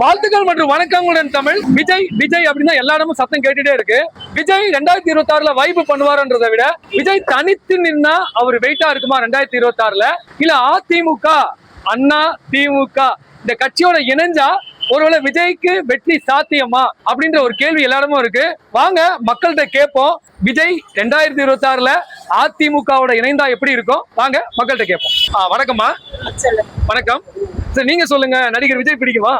வாழ்த்துக்கள் மற்றும் வணக்கங்களுடன் தமிழ். விஜய் விஜய் அப்படின்னா எல்லா இடமும் சத்தம் கேட்டுட்டே இருக்கு. விஜய் ரெண்டாயிரத்தி இருபத்தி ஆறுல வைப்பு பண்ணுவாருன்றதை விட விஜய் தனித்து நின்னா அவர் வெயிட்டா இருக்குமா ரெண்டாயிரத்தி இருபத்தி ஆறுல இல்ல அதிமுக அண்ணா திமுக இந்த கட்சியோட இணைஞ்சா ஒருவேளை விஜய்க்கு வெற்றி சாத்தியமா அப்படின்ற ஒரு கேள்வி எல்லாருமே இருக்கு. வாங்க மக்கள்கிட்ட கேட்போம். விஜய் ரெண்டாயிரத்தி இருபத்தி ஆறுல அதிமுகவோட இணைந்தா எப்படி இருக்கும்? வாங்க மக்கள்கிட்ட கேட்போம். வணக்கம்மா. வணக்கம். சரி நீங்க சொல்லுங்க. நடிகர் விஜய் பிடிக்குமா?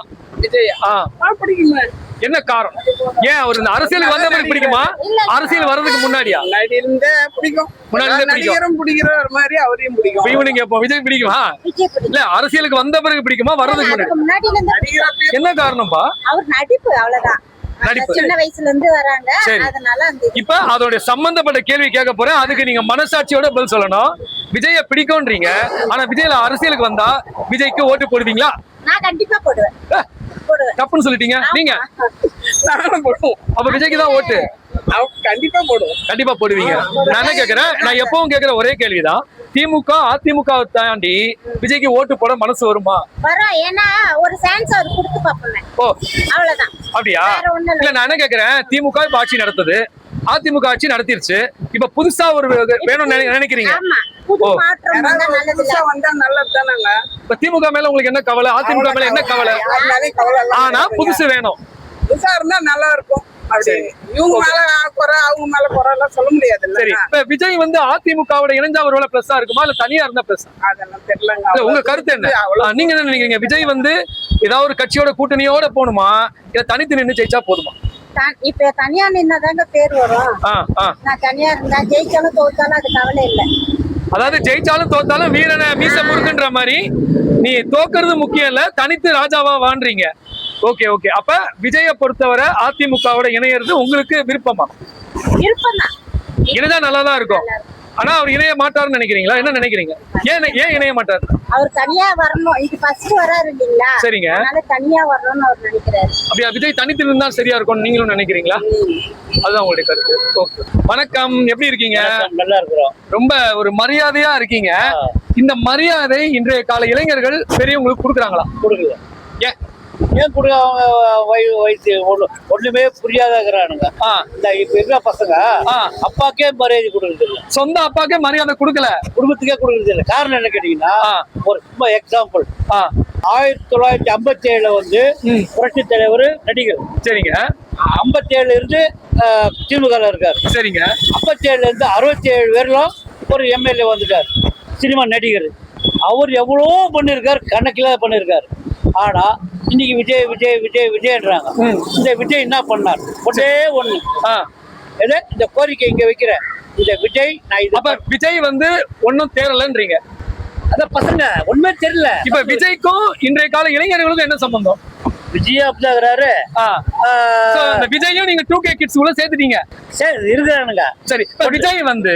விஜய் ஆ. பிடிக்குமா? என்ன காரணம்? ஏன் அவர் இந்த அரசியலுக்கு வந்த பிறகு பிடிக்குமா? அரசியல் வர்றதுக்கு முன்னாடியா? பிடிக்கும். நடிகரும் பிடிக்கிற மாதிரி அவரையும் பிடிக்கும். ஈவினிங் கேட்போம் விஜய் பிடிக்குமா. இல்ல அரசியலுக்கு வந்த பிறகு பிடிக்குமா? வர்றதுக்கு முன்னாடி? என்ன காரணம்ப்பா? அவர் நடிப்பு அவ்வளவுதான். நடிப்பு. சின்ன வயசுல இருந்து வராங்க. சரி. அதனால அந்த இது. இப்ப அதோட சம்பந்தப்பட்ட கேள்வி கேட்க போறேன். அதுக்கு நீங்க மனசாட்சியோட பதில் சொல்லணும். விஜய பிடிக்கும்ன்றீங்க. ஆனா விஜய்ல அரசியலுக்கு வந்தா விஜய்க்கு ஓட்டு போடுவீங்களா? நான் கண்டிப்பா போடுவேன். தப்புன்னு சொல்லிட்டீங்க? நீங்க? நானும் போடுவோம். அப்ப விஜய்க்கு தான் ஓட்டு. கண்டிப்பா போடுவோம். கண்டிப்பா போடுவீங்க. நான் என்ன கேக்குறேன்? நான் எப்பவும் கேக்குற ஒரே கேள்விதான். திமுக அதிமுக தாண்டி விஜய்க்கு ஓட்டு போட மனசு வருமா? வரோம் ஏன்னா ஒரு சான்ஸ் அவர் கொடுத்து பார்ப்போமே. ஓ. அவ்வளவுதான். அப்படியா? இல்ல. நான் என்ன கேக்குறேன்? திமுக இப்ப ஆட்சி நடத்துது. அதிமுக ஆட்சி நடத்திருச்சு. இப்ப புதுசா ஒரு வேணும்னு நினை- நினைக்கிறீங்க? புது ஓ. மாற்றம் வந்தா நல்லது இல்ல. புதுசா வந்தா நல்லது தானங்க? இப்ப திமுக மேல உங்களுக்கு என்ன கவலை? அதிமுக மேல என்ன கவலை? அதனாலே கவலை எல்லாம் ஆனா. புதுசு வேணும். புதுசா இருந்தா நல்லா இருக்கும். அப்படி இவங்க மேல குறை அவங்க மேல குறை எல்லாம் சொல்ல முடியாது சரி இப்ப விஜய் வந்து அதிமுகவோட இணைஞ்சா ஒரு வேலை பிளஸ்ஸா இருக்குமா? இல்ல தனியா இருந்தா பிளஸ் அதெல்லாம் தெரியலங்க. உங்க கருத்து என்ன? நீங்க என்ன நினைக்கிறீங்க? விஜய் வந்து ஏதாவது ஒரு கட்சியோட கூட்டணியோட போகணுமா? இல்ல தனித்து நின்னு ஜெயிச்சா போதுமா? இப்ப தனியா நின்னாதாங்க பேர் வரும். நான் தனியா இருந்தா ஜெயிச்சாலும் தோத்தாலும் அது கவலை இல்ல. அதாவது ஜெயிச்சாலும் தோத்தாலும் வீரனை மீச முறுக்குன்ற மாதிரி நீ தோக்குறது முக்கியம் இல்ல தனித்து ராஜாவா வாழ்றீங்க ஓகே ஓகே. அப்ப விஜய பொறுத்தவரை அதிமுகவோட இணையறது உங்களுக்கு விருப்பமா? விருப்பம் தான் இணைஞ்சா நல்லா தான் இருக்கும். ஆனா அவர் இணைய மாட்டாருன்னு நினைக்கிறீங்களா? என்ன நினைக்கிறீங்க? ஏன் ஏன் இணைய மாட்டாரு? அவர் தனியா வரணும். இது ஃபர்ஸ்ட் வராரு இல்லீங்களா? சரிங்க. அதனால தனியா வரணும்னு அவர் நினைக்கிறாரு. அப்படியா விஜய் தனித்து இருந்தா சரியா இருக்கும்னு நீங்களும் நினைக்கிறீங்களா? அதுதான் உங்களுடைய கருத்து. ஓகே வணக்கம். எப்படி இருக்கீங்க? நல்லா இருக்கிறோம். ரொம்ப ஒரு மரியாதையா இருக்கீங்க. இந்த மரியாதை இன்றைய கால இளைஞர்கள் பெரியவங்களுக்கு கொடுக்குறாங்களா? கொடுக்கல. ஏன்? ஏன் கொடுக்க அவங்க வய- வயசு ஒண்ணு ஒண்ணுமே புரியாதங்கிறானுங்க. ஆ. இந்த இப்ப இருக்கிற பசங்க. அப்பாக்கே மரியாதை கொடுக்கறது இல்ல சொந்த அப்பாக்கே மரியாதை கொடுக்கல. குடும்பத்துக்கே கொடுக்கறது இல்ல காரணம் என்ன கேட்டீங்கன்னா. ஒரு சும்மா எக்ஸாம்பிள் ஆயிரத்தி தொள்ளாயிரத்தி ஐம்பத்தி ஏழுல வந்து. புரட்சி தலைவர் நடிகர். சரிங்க. ஐம்பத்தி ஏழுல இருந்து திமுக இருக்காரு. சரிங்க. ஐம்பத்தி ஏழுல இருந்து அறுபத்தி ஏழு பேர்லும் ஒரு எம்எல்ஏ வந்துட்டார். சினிமா நடிகர். அவர் எவ்வளோ பண்ணியிருக்காரு கணக்கில் பண்ணியிருக்காரு ஆனா இன்னைக்கு விஜய் விஜய் விஜய் விஜய்ன்றாங்க. இந்த விஜய் என்ன பண்ணார்? ஒன்றே ஒண்ணு. எது? இந்த கோரிக்கை இங்க வைக்கிறேன் இந்த விஜய் நான் இது அப்ப விஜய் வந்து ஒன்னும் தேரலன்றீங்க. அதான் பசங்க ஒண்ணுமே தெரியல. இப்ப விஜய்க்கும் இன்றைய கால இளைஞர்களுக்கும் என்ன சம்பந்தம்? விஜய் அப்படிங்கிறாரு இந்த விஜயும் நீங்க டூ கே கிட்ஸ் உள்ள சேர்த்துட்டீங்க. சரி இருக்கிறானுங்க. சரி இப்ப விஜய் வந்து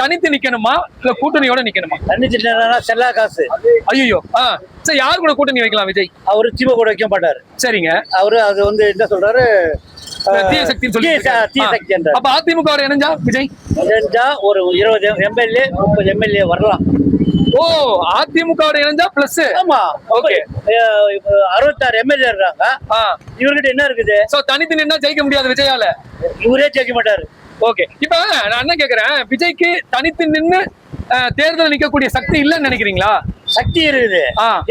தனித்து நிக்கணுமா? இல்ல கூட்டணியோட நிக்கணுமா? சின்ன செல்லா காசு. ஐயோ ஆ. சரி யார் கூட கூட்டணி வைக்கலாம் விஜய்? அவரு திமுக கூட வைக்க மாட்டாரு. சரிங்க. அவரு அது வந்து என்ன சொல்றாரு? தீய சக்தின்னு சொல்லி தீய சக்தி என்றார். அப்ப அதிமுக வோட இணைஞ்சா விஜய்? தெரிஞ்சா ஒரு இருபது எம்எல்ஏ முப்பது எம்எல்ஏ வரலாம். ஓ அதிமுக இணைஞ்சா பிளஸ் ஆமா. இப்ப அறுபத்தாறு எம்எல்ஏ இருக்காங்க. இவர்கிட்ட என்ன இருக்குது? சோ தனித்து நின்னா ஜெயிக்க முடியாது விஜயால? இவரே ஜெயிக்க மாட்டாரு. ஓகே இப்ப நான் என்ன கேக்குறேன்? விஜய்க்கு தனித்து நின்னு அஹ், தேர்தல் நிக்கக்கூடிய சக்தி இல்லைன்னு நினைக்கிறீங்களா? சக்தி இருக்குது.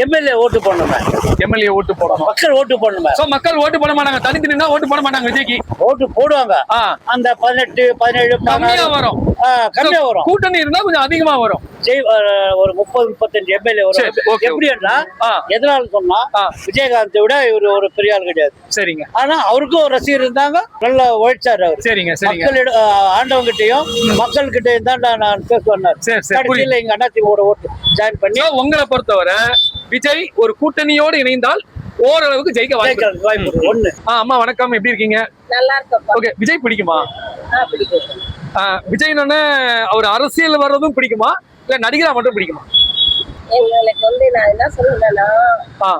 எம்எல்ஏ ஓட்டு போடணுமே எம்எல்ஏ ஓட்டு போடணும். மக்கள் ஓட்டு போடணுமே சோ மக்கள் ஓட்டு போட மாட்டாங்க. தனித்து நின்னா ஓட்டு போட மாட்டாங்க விஜய்க்கு. ஓட்டு போடுவாங்க. அந்த பதினெட்டு பதினேழு கம்மியா வரும். கம்மியா வரும். கூட்டணி இருந்தா கொஞ்சம் அதிகமா வரும். ஒரு முப்பது முப்பத்தஞ்சு எம்எல்ஏ வரும். எப்படின்னா ஆ. எதனால சொன்னா ஆ. விஜயகாந்தை விட இவர் ஒரு பெரிய ஆள் கிடையாது. சரிங்க. ஆனா அவருக்கும் ஒரு ரசிகர் இருந்தாங்க நல்லா உழைச்சாரு அவர். சரிங்க சரிங்க. மக்களிட ஆண்டவங்கிட்டையும் மக்கள் கிட்டையும் தான் நான் நான் பேசுவேன் சரி சரி புரியுது. கடைசியில் எங்க அண்ணாச்சியோட ஓட்டு ஜாயின் பண்ணி உங்களை பொறுத்தவரை விஜய் ஒரு கூட்டணியோடு இணைந்தால் ஓரளவுக்கு ஜெயிக்க வாய்ப்பு. ஒண்ணு. ஆ, அம்மா வணக்கம். எப்படி இருக்கீங்க? நல்லா இருக்கப்பா ஓகே விஜய் பிடிக்குமா. விஜய்னு அவர் அரசியல் வர்றதும் பிடிக்குமா? இல்ல நடிகரா மட்டும் பிடிக்குமா? எங்களுக்கு வந்து நான் என்ன சொல்லுவேன்னா ஆ.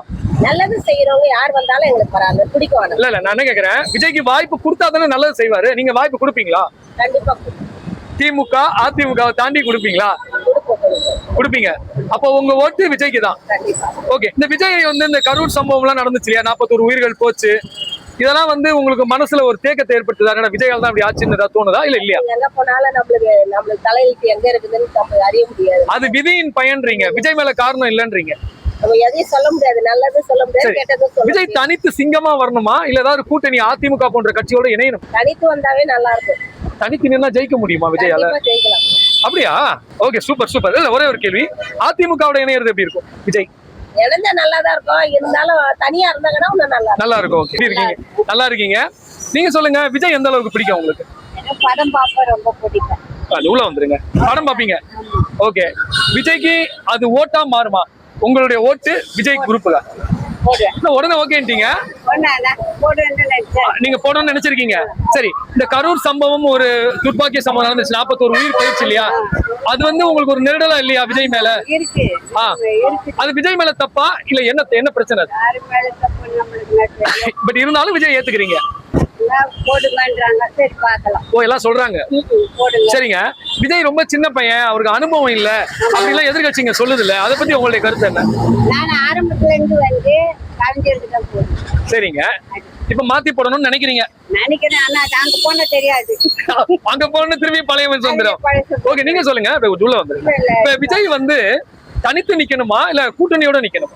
நல்லது செய்யறவங்க யார் வந்தாலும் எங்களுக்கு பரவாயில்ல பிடிக்கும் ஆனா இல்ல இல்ல நான் என்ன கேக்குறேன்? விஜய்க்கு வாய்ப்பு கொடுத்தா தானே நல்லது செய்வாரு. நீங்க வாய்ப்பு கொடுப்பீங்களா? கண்டிப்பா திமுக அதிமுக வை தாண்டி கொடுப்பீங்களா? கொடுப்பீங்க. அப்போ உங்க ஓட்டு விஜய்க்கு தான். ஓகே இந்த விஜய் வந்து இந்த கரூர் சம்பவம் எல்லாம் நடந்துச்சு இல்லையா? நாற்பத்தோரு உயிர்கள் போச்சு. இதெல்லாம் வந்து உங்களுக்கு மனசுல ஒரு தேக்கத்தை ஏற்படுத்துதா? விஜயால் தான் அப்படி ஆச்சுன்னு ஏதாவது தோணுதா? இல்ல இல்லையா? எங்க போனாலும் நம்மளுக்கு நம்மளுக்கு தலையெழுத்து எங்க இருக்குதுன்னு நம்ம அறிய முடியாது. அது விதியின் பயன்றீங்க. விஜய் மேல காரணம் இல்லன்றீங்க. நம்ம எதையும் சொல்ல முடியாது. நல்லதும் சொல்ல முடியாது சரி. கெட்டதும் சொல்ல விஜய் தனித்து சிங்கமா வரணுமா? இல்ல ஏதாவது கூட்டணி அதிமுக போன்ற கட்சியோட இணையணும்? தனித்து வந்தாவே நல்லா இருக்கும். தனித்து நின்னா ஜெயிக்க முடியுமா விஜயால? அப்படியா? Okay super super. இல்ல ஒரே ஒரு கேள்வி. அதிமுகவோட இணையறது எப்படி இருக்கும்? விஜய். இணைஞ்சா நல்லா தான் இருக்கும். இருந்தாலும் தனியா இருந்தாங்கன்னா இன்னும் நல்லா நல்லா இருக்கும் ஓகே. இருக்கீங்க? நல்லா இருக்கீங்க? நீங்க சொல்லுங்க விஜய் எந்த அளவுக்கு பிடிக்கும் உங்களுக்கு? படம் பார்க்க ரொம்ப பிடிக்கும். உள்ள வந்துருங்க. படம் பாப்பீங்க ஓகே. விஜய்க்கு அது ஓட்டா மாறுமா? உங்களுடைய ஓட்டு விஜய் போடுவேன் உடனே ஓகேன்ட்டீங்க. நீங்க போடணும்னு நினைச்சிருக்கீங்க. சரி இந்த கரூர் சம்பவம் ஒரு துர்பாக்கிய சம்பவம் நடந்துச்சு. நாற்பத்தோரு உயிர் போயிடுச்சு இல்லையா? அது வந்து உங்களுக்கு ஒரு நெருடலா இல்லையா விஜய் மேல? அது விஜய் மேல தப்பா இல்ல என்ன என்ன பிரச்சனை பட் இருந்தாலும் விஜய் ஏத்துக்கிறீங்க. ஓ எல்லாம் சொல்றாங்க. சரிங்க. விஜய் ரொம்ப சின்ன பையன் அவருக்கு அனுபவம் இல்ல. அப்படிலாம் எதிர்கட்சிங்க சொல்லுது இல்ல அதை பத்தி உங்களுடைய கருத்து என்ன? சரிங்க. இப்ப மாத்தி போடணும்னு நினைக்கிறீங்க? நினைக்கிறேன். ஆனா அது அங்க போனா தெரியாது. அங்க போன திரும்பி பழைய மனுஷன் வந்துடும் ஓகே நீங்க சொல்லுங்க. உள்ள. இப்ப விஜய் வந்து தனித்து நிக்கணுமா? இல்ல கூட்டணியோட நிக்கணுமா?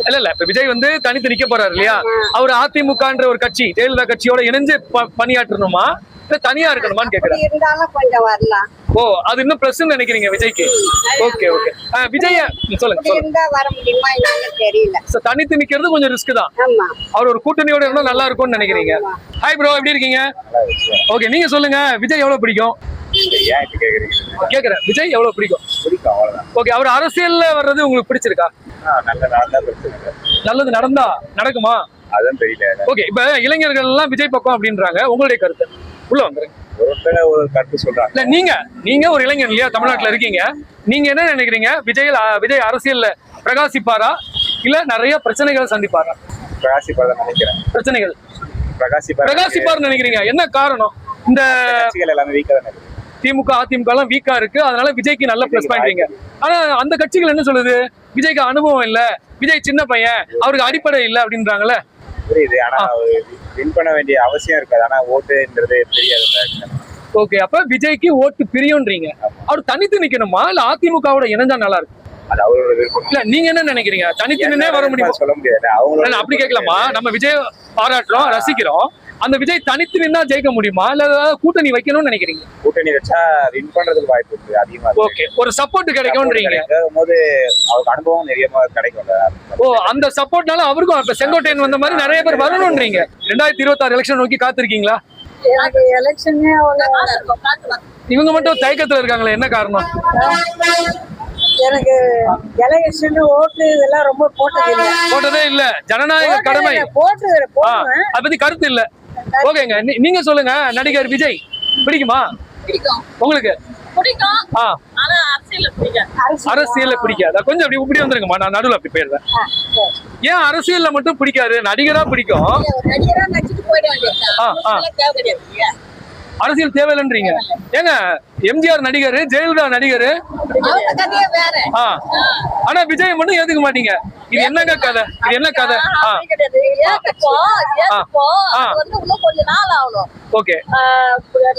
இல்ல இல்ல. இப்ப விஜய் வந்து தனித்து நிக்க போறாரு இல்லையா? அவர் அதிமுகன்ற ஒரு கட்சி ஜெயலலிதா கட்சியோட இணைஞ்சு ப- பணியாற்றணுமா? இல்ல தனியா இருக்கணுமான்னு கேக்குறேன். ஓ அது இன்னும் பிளஸ் நினைக்கிறீங்க விஜய்க்கு? ஓகே ஓகே விஜய சொல்லுங்க தனித்து நிக்கிறது கொஞ்சம் ரிஸ்க் தான். ஆமா. அவர் ஒரு கூட்டணியோட இருந்தா நல்லா இருக்கும்னு நினைக்கிறீங்க. ஹாய் ப்ரோ எப்படி இருக்கீங்க? ஓகே நீங்க சொல்லுங்க. விஜய் எவ்வளவு பிடிக்கும்? ஏன் இப்ப கேக்குறீங்க? கேக்குறேன். விஜய் எவ்வளவு பிடிக்கும்? பிடிக்கும் அவ்வளவுதான். ஓகே அவர் அரசியல்ல வர்றது உங்களுக்கு பிடிச்சிருக்கா? நல்ல நடந்தா பிரச்சனை நல்லது நடந்தா நடக்குமா? அதான் தெரியல. ஓகே இப்ப இளைஞர்கள் எல்லாம் விஜய் பக்கம் அப்படின்றாங்க. உங்களுடைய கருத்து? உள்ள வந்துருங்க ஒரு கருத்து சொல்றாங்க. இல்ல நீங்க நீங்க ஒரு இளைஞர் இல்லையா? தமிழ்நாட்டுல இருக்கீங்க. நீங்க என்ன நினைக்கிறீங்க? விஜய் விஜய் அரசியல்ல பிரகாசிப்பாரா? இல்ல நிறைய பிரச்சனைகள் சந்திப்பாரா? பிரகாசி படம் நினைக்கிறேன். பிரச்சனைகள். பிரகாசி படம் பிரகாசிப்பார்னு நினைக்கிறீங்க. என்ன காரணம்? இந்த எல்லாமே வீக்கா திமுக அதிமுக எல்லாம் வீக்கா இருக்கு. அதனால விஜய்க்கு நல்ல பிளஸ் பண்றீங்க ஆனா அந்த கட்சிகள் என்ன சொல்லுது? விஜய்க்கு அனுபவம் இல்ல. விஜய் சின்ன பையன். அவருக்கு அடிப்படை இல்ல அப்படின்றாங்கல்ல? புரியுது. ஆனா வின் பண்ண வேண்டிய அவசியம் இருக்காது. ஆனா ஓட்டுன்றது தெரியாது. ஓகே அப்ப விஜய்க்கு ஓட்டு பிரியும்ன்றீங்க. அவர் தனித்து நிக்கணுமா? இல்ல அதிமுகவோட இணைஞ்சா நல்லா இருக்கும்? அது அவரோட விருப்பம். இல்ல நீங்க என்ன நினைக்கிறீங்க? தனித்து நின்னே வர முடியுமா? சொல்ல முடியாது. இல்ல, அப்படி கேட்கலாமா? நம்ம விஜய் பாராட்டுறோம் ரசிக்கிறோம். அந்த விஜய் தனித்து நின்னா ஜெயிக்க முடியுமா? இல்ல கூட்டணி வைக்கணும்னு நினைக்கிறீங்க? கூட்டணி வச்சா வின் பண்றதுக்கு வாய்ப்பு இருக்கு அதிகமா இருக்கு. ஓகே ஒரு சப்போர்ட் கிடைக்கும்ன்றீங்க. கிடைக்கும் போது அவருக்கு அனுபவம் நிறைய கிடைக்கும்ல ஓ அந்த சப்போர்ட்னால அவருக்கும் இப்ப செங்கோட்டையன் வந்த மாதிரி நிறைய பேர் வரணும்ன்றீங்க. ரெண்டாயிரத்தி இருபத்தி ஆறு எலெக்ஷன் நோக்கி காத்திருக்கீங்களா? இவங்க மட்டும் தயக்கத்துல இருக்காங்களே என்ன காரணம்? எனக்கு எலெக்ஷன் ஓட்டு இதெல்லாம் ரொம்ப போட்டது இல்ல போட்டதே இல்ல. ஜனநாயக கடமை. போட்டு அதை பத்தி கருத்து இல்ல. ஓகேங்க. நீங்க சொல்லுங்க. நடிகர் விஜய் பிடிக்குமா? உங்களுக்கு? அரசியல்ல பிடிக்காது. கொஞ்சம் அப்படி இப்படி வந்துருங்கம்மா. நான் நடுவுல அப்படி போயிடுறேன். ஏன் அரசியல்ல மட்டும் பிடிக்காது? நடிகரா பிடிக்கும்? அரசியல் தேவையில்லைன்றீங்க. ஏங்க எம்ஜிஆர் நடிகர் ஜெயலலிதா நடிகர்? ஆனா விஜய் மட்டும் ஏத்துக்க மாட்டீங்க. இது என்னங்க கதை? இது என்ன கதை. ஓகே.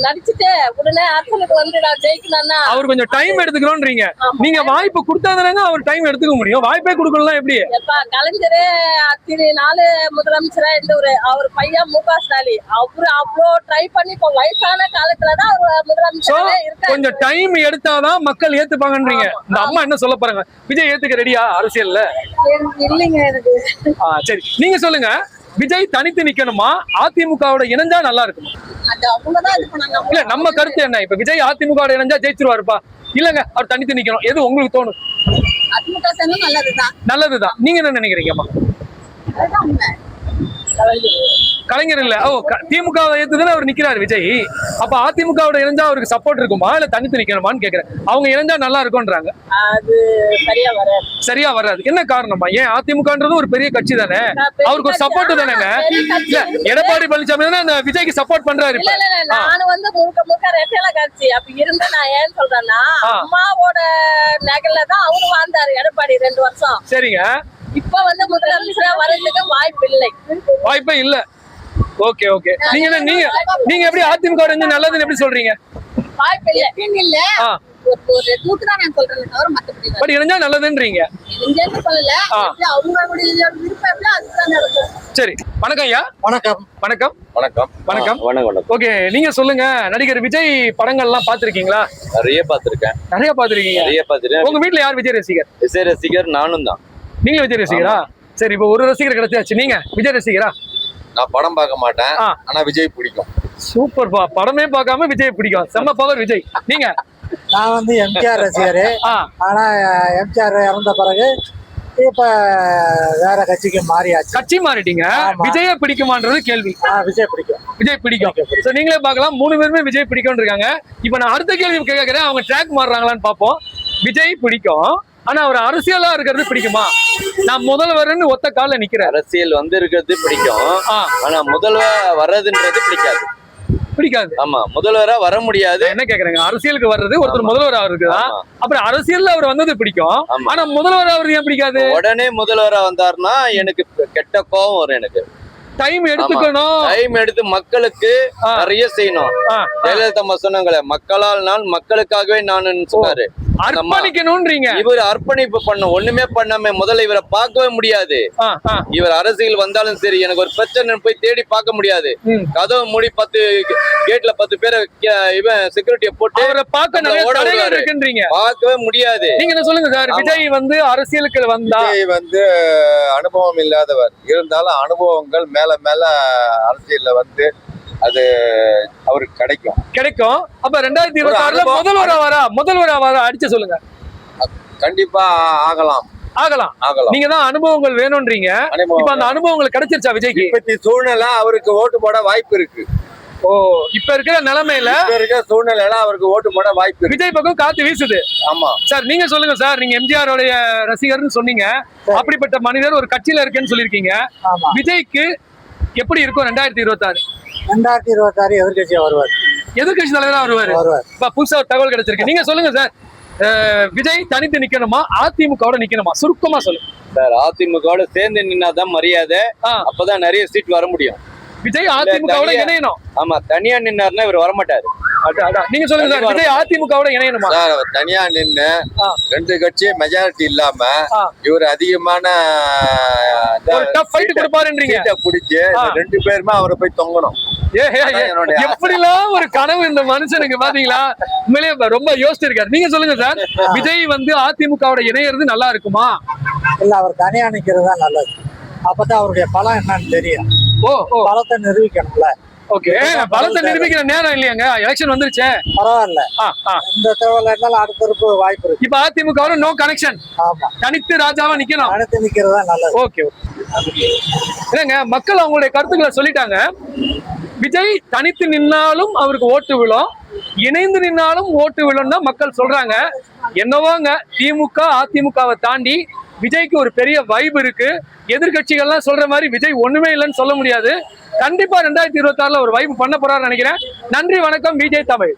நடிச்சுட்டு உடனே அரசனுக்கு வந்து நான் ஜெயிக்கணும்னா அவர் கொஞ்சம் டைம் எடுத்துக்கிறோன்றீங்க நீங்க வாய்ப்பு கொடுத்தாதானங்க அவர் டைம் எடுத்துக்க முடியும். வாய்ப்பே கொடுக்கலாம் எப்படி? எப்பா கலைஞரு அத்தனை நாள் முதலமைச்சரா இருந்தவரு அவர் பையன் மு க ஸ்டாலின் அவரு அவ்வளோ ட்ரை பண்ணி இப்போ வயசான காலத்துலதான் அவர் முதலமைச்சரே கொஞ்சம் டைம் எடுத்தாதான் மக்கள் ஏத்துப்பாங்கன்றீங்க. இந்த அம்மா என்ன சொல்ல போறாங்க? விஜய் ஏத்துக்க ரெடியா அரசியல்ல? இல்லைங்க எனக்கு. ஆ சரி. நீங்க சொல்லுங்க. விஜய் தனித்து நிக்கணுமா? அதிமுகவோட இணைஞ்சா நல்லா இருக்குமா? இல்ல நம்ம கருத்து என்ன? இப்ப விஜய் அதிமுகவோட இணைஞ்சா ஜெயிச்சிருவாருப்பா. இல்லங்க அவர் தனித்து நிக்கணும். எது உங்களுக்கு தோணும்? நல்லதுதான். நல்லதுதான். நீங்க என்ன நினைக்கிறீங்கம்மா? கலைஞர் இல்ல. ஓ க- திமுக வை ஏத்துதானே அவர் நிக்கிறாரு விஜய்? அப்ப அதிமுகவோட இணைஞ்சா அவருக்கு சப்போர்ட் இருக்குமா? இல்ல தனித்து நிக்கணுமான்னு கேக்குறேன். அவங்க இணைஞ்சா நல்லா இருக்கும்ன்றாங்க. அது சரியா வராது. சரியா வராது. என்ன காரணமா ஏன் அதிமுகன்றது ஒரு பெரிய கட்சி தானே? அவருக்கு ஒரு support தானேங்க? இல்ல எடப்பாடி பழனிசாமி தானே அந்த விஜய்க்கு சப்போர்ட் பண்றாரு இல்ல இப்ப இல்ல இல்ல நான் வந்து முழுக்க முழுக்க ரெட்டையில காட்சி. அப்ப இருந்தா நான் ஏன் சொல்றேன்னா. அம்மாவோட நகல்ல தான் அவரு வாழ்ந்தாரு எடப்பாடி ரெண்டு வருஷம். சரிங்க. இப்ப வந்து முதலமைச்சரா வர்றதுக்கு வாய்ப்பு இல்லை. வாய்ப்பே இல்ல. Okay okay. நீங்க என்ன நீங்க நீங்க எப்படி அதிமுக நல்லதுன்னு எப்படி சொல்றீங்க? வாய்ப்பு இல்லை. இல்ல. ஆ. ஒரு ஒரு தூக்கு தான் நான் சொல்றேன் தவிர மத்தபடி வேற. பட் இணைஞ்சா நல்லதுன்றீங்க. எங்கேன்னு சொல்லல. ஆ. எப்படி அவங்களுடைய விருப்பம் எப்படி அதுதான் நடக்கும் சரி. வணக்கம் ஐயா. வணக்கம். வணக்கம். வணக்கம். வணக்கம். வணக்கம் வணக்கம். ஓகே நீங்க சொல்லுங்க. நடிகர் விஜய் படங்கள்லாம் பாத்திருக்கீங்களா நிறைய பார்த்திருக்கேன். நிறைய பாத்திருக்கீங்க நிறைய பார்த்துட்டேன் உங்க வீட்ல யார் விஜய் ரசிகர்? விஜய் ரசிகர் நானும் தான். நீங்க விஜய் ரசிகரா? சரி இப்போ ஒரு ரசிகர் கிடைச்சாச்சு. நீங்க விஜய் ரசிகரா? நான் படம் பார்க்க மாட்டேன். ஆனா விஜய் பிடிக்கும். சூப்பர் பா. படமே பார்க்காம விஜய் பிடிக்கும். செம்ம பவர் விஜய். நீங்க? நான் வந்து எம்ஜிஆர் ரசிகர். ஆனா எம்ஜிஆர் இறந்த பிறகு இப்ப வேற கட்சிக்கு மாறியாச்சு. கட்சி மாறிட்டீங்க. விஜய பிடிக்குமான்றது கேள்வி. ஆ, விஜய் பிடிக்கும். விஜய் பிடிக்கும். சோ நீங்களே பார்க்கலாம். மூணு பேருமே விஜய் பிடிக்கும்னு இருக்காங்க இப்போ நான் அடுத்த கேள்வி கேட்கறேன். அவங்க ட்ராக் மாறுறாங்களான்னு பார்ப்போம். விஜய் பிடிக்கும். ஆனா அவர் அரசியலா இருக்கிறது பிடிக்குமா? நான் முதல்வர்னு ஒத்த கால்ல நிக்கிறேன். அரசியல் வந்து இருக்கிறது பிடிக்கும் ஆனா முதல்வர் வர்றதுன்றது பிடிக்காது. பிடிக்காது. ஆமா முதல்வரா வர முடியாது. என்ன கேக்குறேங்க? அரசியலுக்கு வர்றது ஒருத்தர் முதல்வர் அவருக்குதான் ஆமா. அப்புறம் அரசியல்ல அவர் வந்தது பிடிக்கும். ஆனா முதல்வர் அவர் ஏன் பிடிக்காது? உடனே முதல்வரா வந்தாருன்னா எனக்கு கெட்ட கோவம் வரும் எனக்கு. டைம் எடுத்துக்கணும். டைம் எடுத்து மக்களுக்கு. நிறைய செய்யணும். ஜெயலலிதா சொன்னாங்களே மக்களால் நான் மக்களுக்காகவே நான் சொன்னாரு அர்ப்பணிக்கணும்ன்றீங்க. இவர் அர்ப்பணிப்பு பண்ண ஒண்ணுமே பண்ணாம முதல்ல இவரை பார்க்கவே முடியாது. இவர் அரசியல் வந்தாலும் சரி எனக்கு ஒரு பிரச்சனை போய் தேடி பார்க்க முடியாது. கதவை மூடி பத்து கேட்ல பத்து பேரை இவன் செக்யூரிட்டியை போட்டு அவரை பார்க்க. இருக்குன்றீங்க. பார்க்கவே முடியாது. நீங்க என்ன சொல்லுங்க சார். விஜய் வந்து அரசியலுக்கு வந்தா விஜய் வந்து அனுபவம் இல்லாதவர். இருந்தாலும் அனுபவங்கள் மேல மேல அரசியல்ல வந்து அது அவருக்கு கிடைக்கும். கிடைக்கும். அப்ப ரெண்டாயிரத்தி இருபத்தி ஆறுல. முதல்வரா வரா முதல்வரா வரா அடிச்சு சொல்லுங்க. கண்டிப்பா ஆகலாம். ஆகலாம். ஆகலாம். நீங்க தான் அனுபவங்கள் வேணும்ன்றீங்க. இப்ப அந்த அனுபவங்கள் கிடைச்சிருச்சா விஜய்க்கு? இப்பத்தி சூழ்நிலை அவருக்கு ஓட்டு போட வாய்ப்பு இருக்கு. ஓ இப்ப இருக்கிற நிலைமையில இப்ப இருக்க சூழ்நிலையில அவருக்கு ஓட்டு போட வாய்ப்பு விஜய் பக்கம் காத்து வீசுது. ஆமா. சார் நீங்க சொல்லுங்க சார் நீங்க எம்ஜிஆர் உடைய ரசிகர்னு சொன்னீங்க. அப்படிப்பட்ட மனிதர் ஒரு கட்சியில இருக்கேன்னு சொல்லியிருக்கீங்க. விஜய்க்கு எப்படி இருக்கும் ரெண்டாயிரத்தி இருபத்தி ஆறு ரெண்டாயிரத்தி இருபத்தாறு எதிர்கட்சியா வருவார். எதிர்கட்சி தலைவரா வருவாரு. வருவார். இப்ப புதுசா ஒரு தகவல் கிடைச்சிருக்கு. நீங்க சொல்லுங்க சார். விஜய் தனித்து நிக்கணுமா? அதிமுகவோட நிக்கணுமா? சுருக்கமா சொல்லுங்க. சார் அதிமுகவோட சேர்ந்து நின்னாதான் மரியாதை. அப்பதான் நிறைய சீட் வர முடியும். விஜய் அதிமுகவோட இணையணும். ஆமா தனியா நின்னாருன்னா இவர் வரமாட்டாரு. நீங்க சொல்லுங்க சார் விஜய் அதிமுகவோட இணையணுமா? தனியா நின்னு. ரெண்டு கட்சி மெஜாரிட்டி இல்லாம. இவர் அதிகமான ஒரு டஃப் ஃபைட் கொடுப்பாருன்றீங்க. பிடிச்சு. ரெண்டு பேருமே அவரை போய் தொங்கணும். எப்படிலாம் ஒரு கனவு இந்த மனுஷனுக்கு பாத்தீங்களா? உண்மையிலேயே ரொம்ப யோசிச்சிருக்காரு. நீங்க சொல்லுங்க சார் விஜய் வந்து அதிமுகவோட இணையறது நல்லா இருக்குமா? இல்ல அவர் தனியா நிக்கிறது தான் நல்லது. அப்பதான் அவருடைய பலம் என்னன்னு தெரியும். பலத்தை நிரூபிக்கணும்ல. ஓகே. பலத்தை நிரூபிக்கிற நேரம் இல்லையாங்க. எலெக்ஷன் வந்துருச்சே. பரவாயில்ல. இந்த தேவையில்ல இருந்தாலும் அடுத்த இருப்பு வாய்ப்பு இருக்கு. இப்ப அதிமுகவோட நோ கனெக்ஷன் தனித்து ராஜாவா நிக்கணும். அடுத்து நிக்கிறது நல்லது. ஓகே இல்லைங்க மக்கள் அவங்களுடைய கருத்துக்களை சொல்லிட்டாங்க. விஜய் தனித்து நின்னாலும் அவருக்கு ஓட்டு விழும். இணைந்து நின்னாலும் ஓட்டு விழும் தான் மக்கள் சொல்றாங்க. என்னவோங்க திமுக அதிமுகவை தாண்டி விஜய்க்கு ஒரு பெரிய வைப் இருக்கு. எதிர்க்கட்சிகள்லாம் சொல்ற மாதிரி விஜய் ஒண்ணுமே இல்லைன்னு சொல்ல முடியாது. கண்டிப்பா ரெண்டாயிரத்தி இருபத்தி ஆறுல ஒரு வைப் பண்ண போறாரு நினைக்கிறேன். நன்றி வணக்கம் விஜய் தமிழ்.